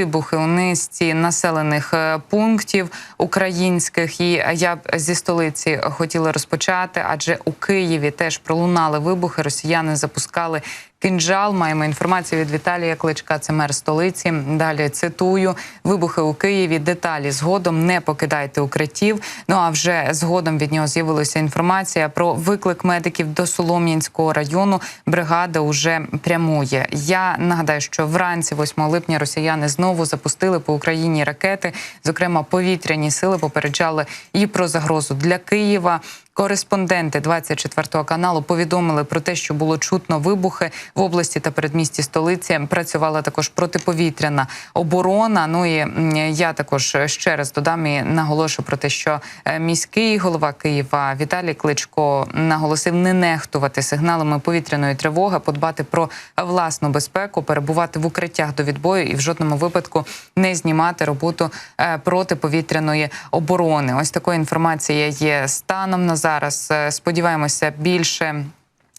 вибухи у низці населених е, пунктів українських. І я б зі столиці хотіла розпочати, адже у Києві теж пролунали вибухи. Росіяни запускали. Кинджал маємо інформацію від Віталія Кличка, це мер столиці. Далі цитую вибухи у Києві. Деталі згодом не покидайте укриттів. Ну а вже згодом від нього з'явилася інформація про виклик медиків до Солом'янського району. Бригада уже прямує. Я нагадаю, що вранці, 8 липня, росіяни знову запустили по Україні ракети. Зокрема, повітряні сили попереджали і про загрозу для Києва. Кореспонденти 24 каналу повідомили про те, що було чутно вибухи в області та передмісті столиці. Працювала також протиповітряна оборона. Ну і я також ще раз додам і наголошу про те, що е, міський голова Києва Віталій Кличко наголосив не нехтувати сигналами повітряної тривоги, подбати про власну безпеку, перебувати в укриттях до відбою і в жодному випадку не знімати роботу е, протиповітряної оборони. Ось такої інформації є станом на зараз. Е, Сподіваємося, більше.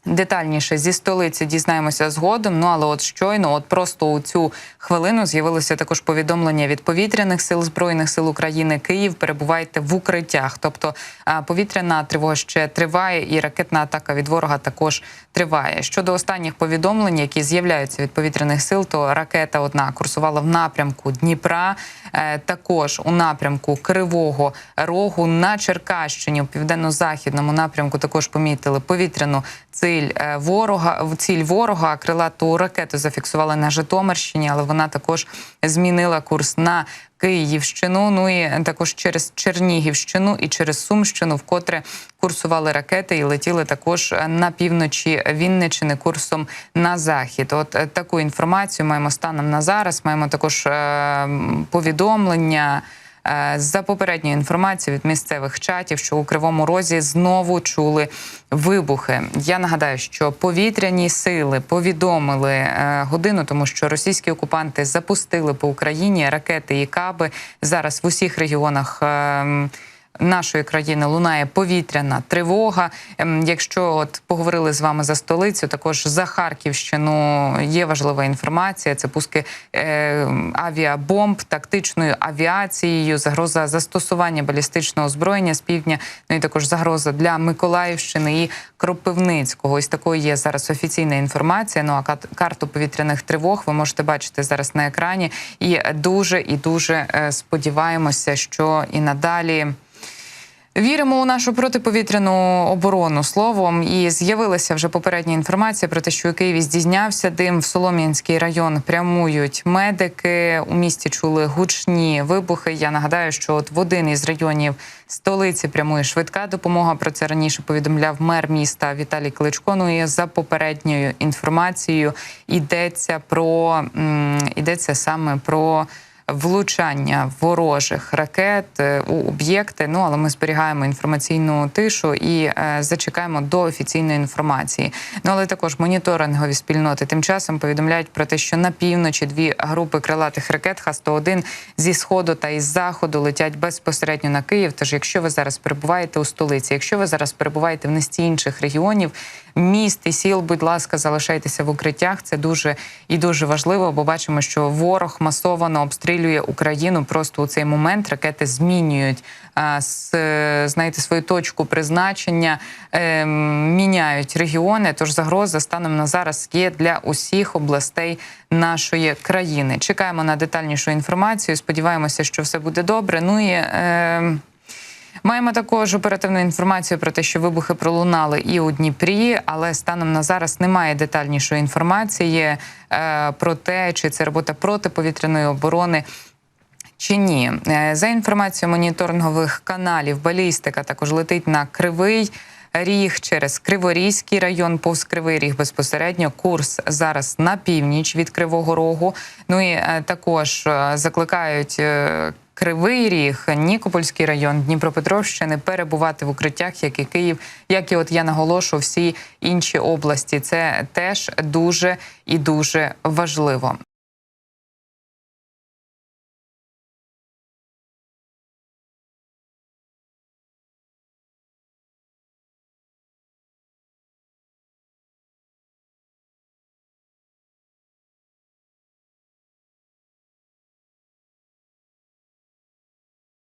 Детальніше зі столиці дізнаємося згодом. Ну але от щойно, от просто у цю хвилину з'явилося також повідомлення від повітряних сил збройних сил України Київ. Перебувайте в укриттях. Тобто повітряна тривога ще триває, і ракетна атака від ворога також триває. Щодо останніх повідомлень, які з'являються від повітряних сил, то ракета одна курсувала в напрямку Дніпра, е, також у напрямку Кривого Рогу на Черкащині, у південно-західному напрямку також помітили повітряну ціль е, ворога. в Ціль ворога крилату ракету зафіксували на Житомирщині, але вона також змінила курс на Київщину. Ну і також через Чернігівщину і через Сумщину, вкотре курсували ракети і летіли також на півночі Вінничини курсом на захід. От е, таку інформацію маємо станом на зараз. Маємо також е, повідомлення. Е, За попередньою інформацією від місцевих чатів, що у кривому розі знову чули вибухи. Я нагадаю, що повітряні сили повідомили е, годину, тому що російські окупанти запустили по Україні ракети і каби зараз в усіх регіонах. Нашої країни лунає повітряна тривога. Ем, Якщо от поговорили з вами за столицю, також за Харківщину є важлива інформація. Це пуски е, авіабомб, тактичною авіацією, загроза застосування балістичного озброєння з півдня. Ну і також загроза для Миколаївщини і Кропивницького. Ось такою є зараз офіційна інформація. Ну а карту повітряних тривог ви можете бачити зараз на екрані. І дуже і дуже е, сподіваємося, що і надалі. Віримо у нашу протиповітряну оборону словом, і з'явилася вже попередня інформація про те, що у Києві здійснявся дим в Солом'янський район. Прямують медики. У місті чули гучні вибухи. Я нагадаю, що от в один із районів столиці прямує швидка допомога. Про це раніше повідомляв мер міста Віталій Кличко. Ну і за попередньою інформацією йдеться про м, йдеться саме про влучання ворожих ракет е, у об'єкти. Ну але ми зберігаємо інформаційну тишу і е, зачекаємо до офіційної інформації. Ну але також моніторингові спільноти тим часом повідомляють про те, що на півночі дві групи крилатих ракет Х-101 зі сходу та із заходу летять безпосередньо на Київ. Тож, якщо ви зараз перебуваєте у столиці, якщо ви зараз перебуваєте в низці інших регіонів, міст і сіл, будь ласка, залишайтеся в укриттях. Це дуже і дуже важливо, бо бачимо, що ворог масовано обстрілює Україну. Просто у цей момент ракети змінюють знаєте, свою точку призначення, е, міняють регіони. Тож загроза станом на зараз є для усіх областей нашої країни. Чекаємо на детальнішу інформацію. Сподіваємося, що все буде добре. Ну і е, Маємо також оперативну інформацію про те, що вибухи пролунали і у Дніпрі, але станом на зараз немає детальнішої інформації е, про те, чи це робота протиповітряної оборони. Чи ні, Е, за інформацією моніторингових каналів, балістика також летить на кривий ріг через Криворізький район, повз Кривий Ріг безпосередньо. Курс зараз на північ від Кривого Рогу. Ну і е, також е, закликають. Кривий Ріг, Нікопольський район Дніпропетровщини перебувати в укриттях, як і Київ, як і от я наголошу, всі інші області. Це теж дуже і дуже важливо.